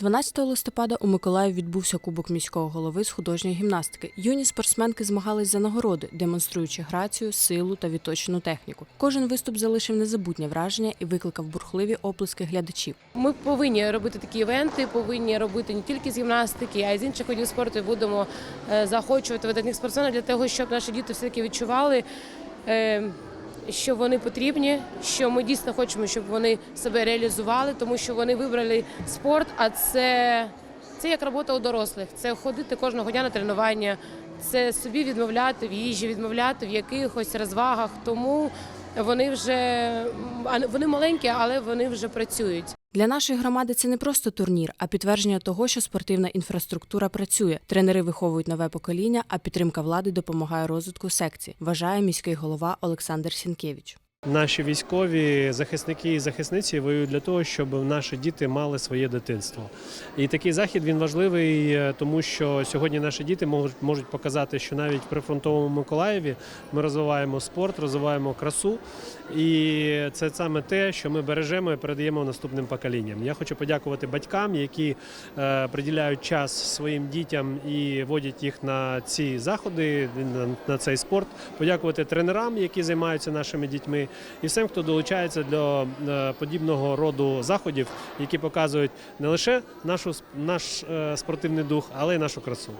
12 листопада у Миколаїв відбувся Кубок міського голови з художньої гімнастики. Юні спортсменки змагались за нагороди, демонструючи грацію, силу та відточену техніку. Кожен виступ залишив незабутнє враження і викликав бурхливі оплески глядачів. Ми повинні робити такі івенти, повинні робити не тільки з гімнастики, а й з інших видів спорту. Будемо е, заохочувати видатних спортсменів для того, щоб наші діти все таки відчували. Що вони потрібні, що ми дійсно хочемо, щоб вони себе реалізували, тому що вони вибрали спорт, а це, це як робота у дорослих. Це ходити кожного дня на тренування, це собі відмовляти в їжі, відмовляти в якихось розвагах. Тому вони вже вони маленькі, але вони вже працюють. Для нашої громади це не просто турнір, а підтвердження того, що спортивна інфраструктура працює. Тренери виховують нове покоління, а підтримка влади допомагає розвитку секції, вважає міський голова Олександр Сінкевич. Наші військові захисники і захисниці воюють для того, щоб наші діти мали своє дитинство. І такий захід він важливий, е, тому що сьогодні наші діти можуть показати, що навіть в прифронтовому Миколаєві ми розвиваємо спорт, розвиваємо красу. І це саме те, що ми бережемо і передаємо наступним поколінням. Я хочу подякувати батькам, які е, приділяють час своїм дітям і водять їх на ці заходи, на цей спорт. Подякувати тренерам, які займаються нашими дітьми, і всім, хто долучається до е, подібного роду заходів, які показують не лише нашу с- наш е, спортивний дух, але й нашу красу.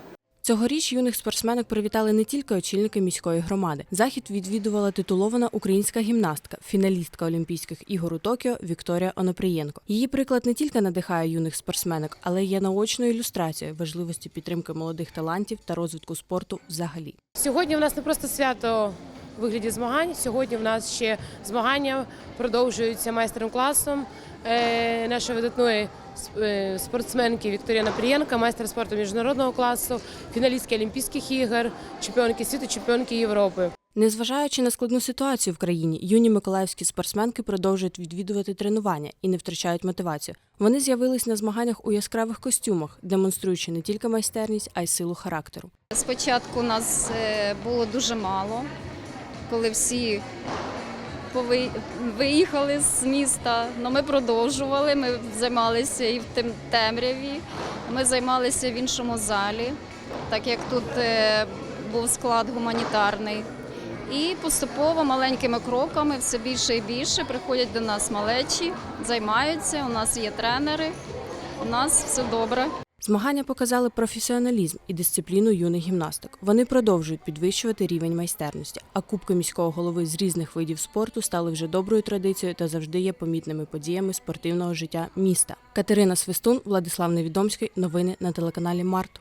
Цьогоріч юних спортсменок привітали не тільки очільники міської громади. Захід відвідувала титулована українська гімнастка, фіналістка Олімпійських ігор у Токіо Вікторія Онопрієнко. Її приклад не тільки надихає юних спортсменок, але й є наочною ілюстрацією важливості підтримки молодих талантів та розвитку спорту взагалі. Сьогодні в нас не просто свято у вигляді змагань. Сьогодні в нас ще змагання продовжуються майстером класом е, нашої видатної е, спортсменки Вікторія Напрієнка, майстер спорту міжнародного класу, фіналістки Олімпійських ігор, чемпіонки світу, чемпіонки Європи. Незважаючи на складну ситуацію в країні, юні миколаївські спортсменки продовжують відвідувати тренування і не втрачають мотивацію. Вони з'явились на змаганнях у яскравих костюмах, демонструючи не тільки майстерність, а й силу характеру. Спочатку нас е, було дуже мало, коли всі виїхали з міста. але ми продовжували. Ми займалися і в темряві. Ми займалися в іншому залі, так як тут е, був склад гуманітарний. І поступово маленькими кроками все більше і більше приходять до нас малечі, займаються. У нас є тренери. У нас все добре. Змагання показали професіоналізм і дисципліну юних гімнасток. Вони продовжують підвищувати рівень майстерності. А кубки міського голови з різних видів спорту стали вже доброю традицією та завжди є помітними подіями спортивного життя міста. Катерина Свистун, Владислав Невідомський. Новини на телеканалі Март.